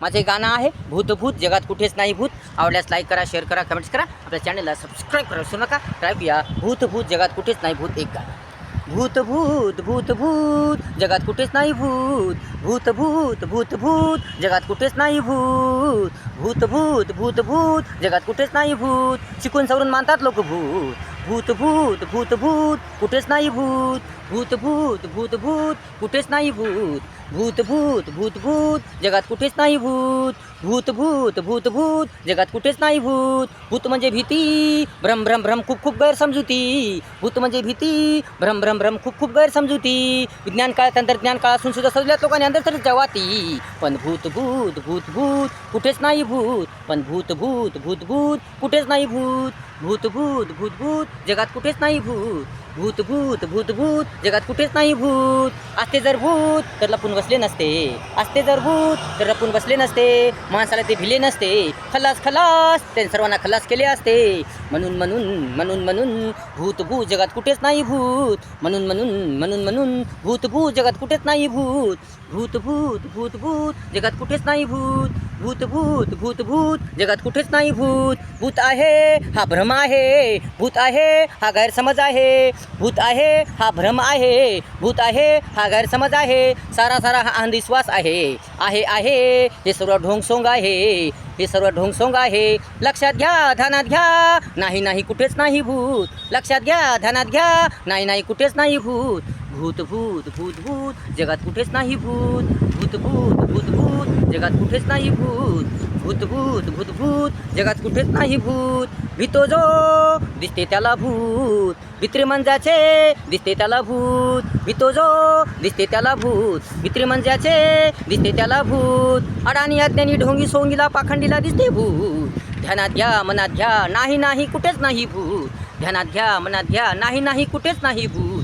माझे गाणं आहे भूत भूत जगात कुठेच नाही भूत आवडल्यास लाईक करा शेअर करा कमेंट्स करा आपल्या चॅनलला सबस्क्राईब करा विसरू नका ऐकूया भूत भूत जगात कुठेच नाही भूत एक गाणं भूत भूत भूत भूत जगात कुठेच नाही भूत भूत भूत भूत भूत जगात कुठेच नाही भूत भूत भूत भूत भूत जगात कुठेच नाही भूत शिकून सवरून मानतात लोक भूत भूत भूत भूत भूत कुठेच नाही भूत भूत भूत भूत भूत कुठेच नाही भूत भूत भूत भूत भूत जगात कुठेच नाही भूत भूत भूत भूत भूत जगात कुठेच नाही भूत भूत म्हणजे भीती भ्रम भ्रम भ्रम खूप खूप गैरसमजुती भूत म्हणजे भीती भ्रम भ्रम भ्रम खूप खूप गैरसमजुती विज्ञान काळ तंत्रज्ञान काळ असून सुद्धा सजल्यात लोकांनी अंदर तरी जवाती पण भूत भूत भूत भूत कुठेच नाही भूत पण भूत भूत भूत भूत कुठेच नाही भूत भूत भूत भूत भूत जगात कुठेच नाही भूत भूत भूत भूत भूत जगात कुठेच नाही भूत असते जर भूत तर लपून बसले नसते असते जर भूत तर लपून बसले नसते माणसाला ते भिले नसते खलास खलास त्यांनी सर्वांना खलास केले असते म्हणून म्हणून म्हणून म्हणून भूत भूत जगात कुठेच नाही भूत म्हणून म्हणून म्हणून म्हणून भूत भूत जगात कुठेच नाही भूत भूत भूत भूत भूत जगात कुठेच नाही भूत भूत भूत भूत भूत जगात कुठेच नाही भूत भूत आहे हा भ्रम आहे भूत आहे हा गैरसमज आहे भूत आहे हा भ्रम आहे भूत आहे हा गैरसमज आहे सारा सारा हा अंधविश्वास आहे. आहे आहे हे सर्व ढोंगसोंग आहे हे सर्व ढोंगसोंग आहे. लक्षात घ्या ध्यानात घ्या नाही नाही कुठेच नाही भूत. लक्षात घ्या ध्यानात घ्या नाही नाही कुठेच नाही भूत. भूत भूत भूत भूत जगात कुठेच नाही भूत. भूत भूत भूत भूत जगात कुठेच नाही भूत. भूत भूत भूत भूत जगात कुठेच नाही भूत. भीतो जो दिसते त्याला भूत. भित्री मंजाचे दिसते त्याला भूत. भीतो जो दिसते त्याला भूत. भित्री मंजाचे दिसते त्याला भूत. अडाणी अज्ञानी ढोंगी सोंगीला पाखंडीला दिसते भूत. ध्यानात घ्या मनात घ्या नाही नाही कुठेच नाही भूत. ध्यानात घ्या मनात घ्या नाही नाही कुठेच नाही भूत.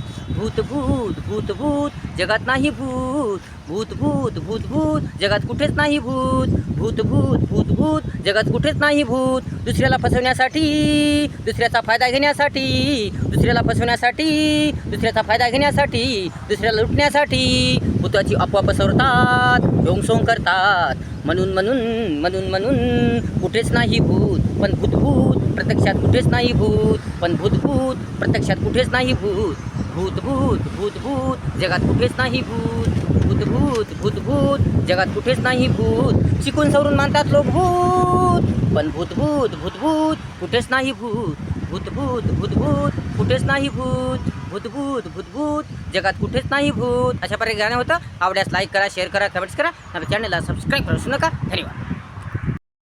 भूत भूत भूत भूत जगात नाही भूत भूत भूत भूत भूत जगात कुठेच नाही भूत भूत भूत भूत भूत जगात कुठेच नाही भूत दुसऱ्याला फसवण्यासाठी दुसऱ्याचा फायदा घेण्यासाठी दुसऱ्याला फसवण्यासाठी दुसऱ्याचा फायदा घेण्यासाठी दुसऱ्याला लुटण्यासाठी भूताची अफवा पसरतात ढोंगसोंग करतात म्हणून म्हणून म्हणून म्हणून कुठेच नाही भूत पण भूतभूत प्रत्यक्षात कुठेच नाही भूत पण भूतभूत प्रत्यक्षात कुठेच नाही भूत भूत भूत भूत भूत जगात कुठेच नाही भूत भूत भूत भूत भूत जगात कुठेच नाही भूत शिकून सवरून मानतात लोक भूत पण भूत भूत भूत भूत कुठेच नाही भूत भूत भूत भूत भूत कुठेच नाही भूत भूत भूत भूत भूत जगात कुठेच नाही भूत अशा प्रकारे गाणं होतं आवड्यास लाईक करा शेअर करा कमेंट्स करा आपल्या चॅनलला सबस्क्राईब करू नका धन्यवाद